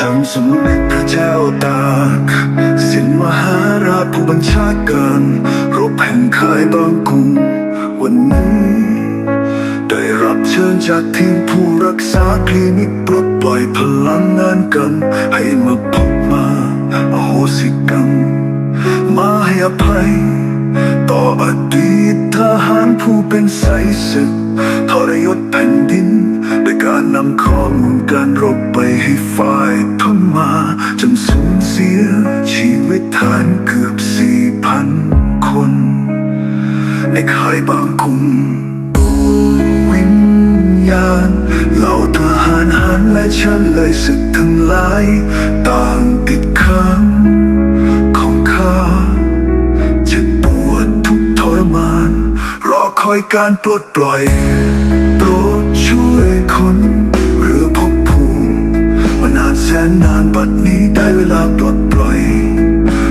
สมเด็จพระเจ้าตากสินมหาราชผู้บัญชาการรบแห่งค่ายบางกุ้งวันนี้ ได้รับเชิญจากทีมผู้รักษาคลินิกปลดปล่อยพลังงานกัน ให้มาพบมาอโหสิกรรม มาให้อภัย ต่ออดีตทหารผู้เป็นไสศึก ทรยศแผ่นดินโดยการนำข้อมูลการรบไปให้ฝ่ายพม่าจนสูญเสียชีวิตทหานเกือบสี่พันคน ในค่ายบางกุมวิญญาณเหล่าทหารหันและฉันเลยศึกทั้งหลาย ต่างติดค้าง ยการปลดปล่อยโปรดช่วยคนหรือพบภูมิมานานแสนนานบัดนี้ได้เวลาปลดปล่อย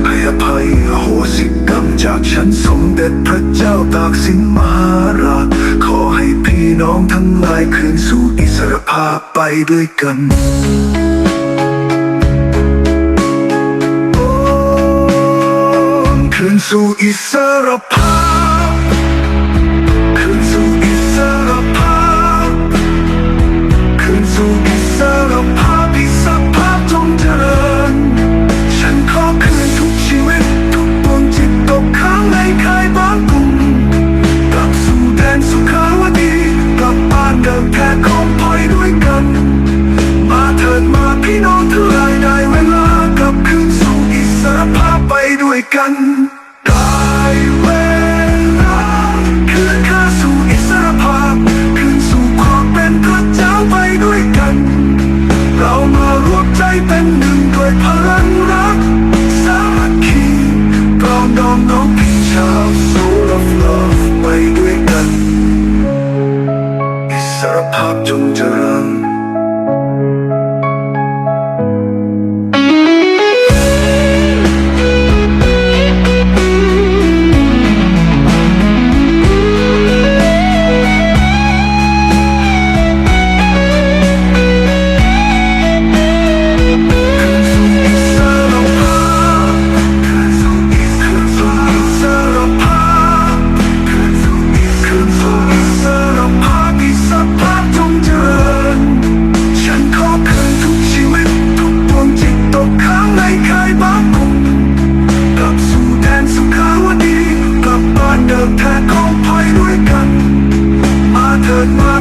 ให้อภัยโหสิกรรมจากฉันสมเด็จพระเจ้าตากสินมหาราชขอให้พี่น้องทั้งหลายคืนสู่อิสรภาพไปด้วยกันคืนสู่อิสรภาพ พี่น้องทลายได้เวลากลับคืนสู่อิสรภาพไปด้วยกันได้เวลาคืนค่าสู่อิสรภาพคืนสู่ความเป็นพระเจ้าไปด้วยกัน เรามารวบใจเป็นหนึ่งด้วยพลังรักสามัคคีปรอมดองน้องพี่ชาว Soul of Love ไปด้วยกัน อิสรภาพจงเจริญ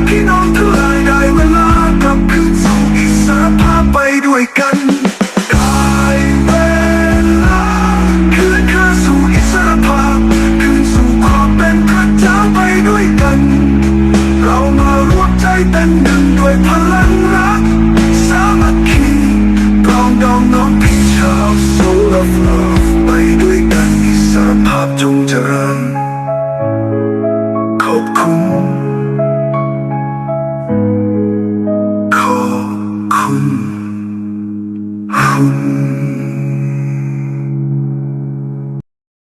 พี่น้องเท่าไได้เวลากลับคืนสู่อิสรภาพไปด้วยกันได้เวลาคืนคืนสู่อิสรภาพคืนสู่ความเป็นพระเจ้าไปด้วยกัน เรามารวมใจเป็นหนึ่งด้วยพลังรัก สามัคคีปรองดองน้องพี่ชาวโซลาฟลา Oh.